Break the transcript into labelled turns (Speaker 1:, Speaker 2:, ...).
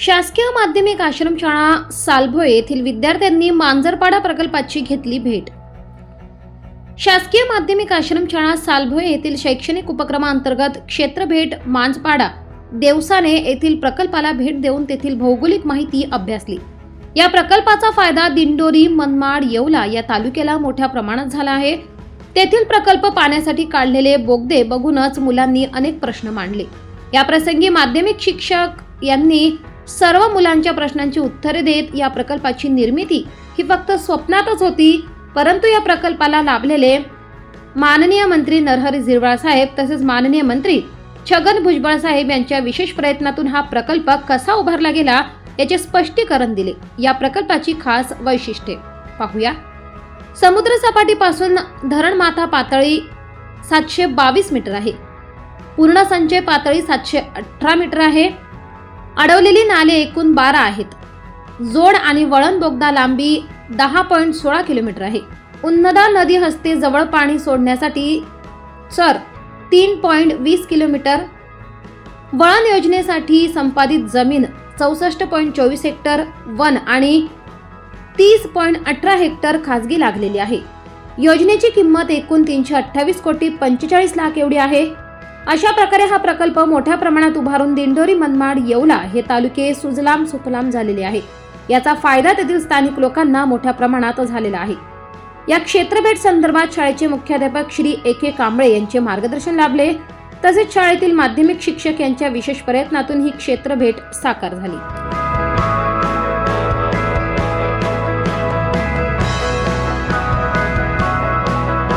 Speaker 1: शासकीय माध्यमिक आश्रमशाळा सालभोय येथील विद्यार्थ्यांनी मांजरपाडा प्रकल्पाची घेतली भेट. शासकीय माध्यमिक आश्रमशाळा सालभोय येथील शैक्षणिक उपक्रमांतर्गत क्षेत्रभेट मांजपाडा देवसाने येथील प्रकल्पाला भेट देऊन तेथील भौगोलिक माहिती अभ्यासली. या प्रकल्पाचा फायदा दिंडोरी मनमाड येवला या तालुक्याला मोठ्या प्रमाणात झाला आहे. तेथील प्रकल्प पाण्यासाठी काढलेले बोगदे बघूनच मुलांनी अनेक प्रश्न मांडले. या प्रसंगी माध्यमिक शिक्षक यांनी सर्व मुलांच्या प्रश्नांची उत्तरे देत या प्रकल्पाची निर्मिती ही फक्त स्वप्नातच होती परंतु या प्रकल्पाला लाभलेले माननीय मंत्री नरहरी झिरवाळ साहेब तसेच माननीय मंत्री छगन भुजबळ साहेब यांच्या विशेष प्रयत्नातून हा प्रकल्प कसा उभारला गेला याचे स्पष्टीकरण दिले. या प्रकल्पाची खास वैशिष्ट्ये पाहूया. समुद्रसपाटीपासून धरणमाथा पातळी सातशे बावीस मीटर आहे. पूर्ण संचय पातळी सातशे अठरा मीटर आहे. अडवलेली नाले एकूण बारा आहेत. जोड आणि वळण बोगदा लांबी दहा पॉईंट सोळा किलोमीटर आहे. उन्नदा नदी हस्ते जवळ पाणी सोडण्यासाठी सर तीन पॉईंट वीस किलोमीटर. वळण योजनेसाठी संपादित जमीन चौसष्ट पॉईंट चोवीस हेक्टर वन आणि तीस पॉईंट अठरा हेक्टर खाजगी लागलेली आहे. योजनेची किंमत एकूण तीनशे अठ्ठावीस कोटी पंचेचाळीस लाख एवढी आहे. अशा प्रकारे हा प्रकल्प मोठ्या प्रमाणात उभारून दिंडोरी मनमाड येवला हे तालुके सुजलाम सुफलाम झालेले आहे. याचा फायदा तेथील स्थानिक लोकांना मोठ्या प्रमाणात झालेला आहे. या क्षेत्रभेट संदर्भात शाळेचे मुख्याध्यापक श्री ए के कांबळे यांचे मार्गदर्शन लाभले. तसेच शाळेतील माध्यमिक शिक्षक यांच्या विशेष प्रयत्नातून ही क्षेत्रभेट साकार झाली.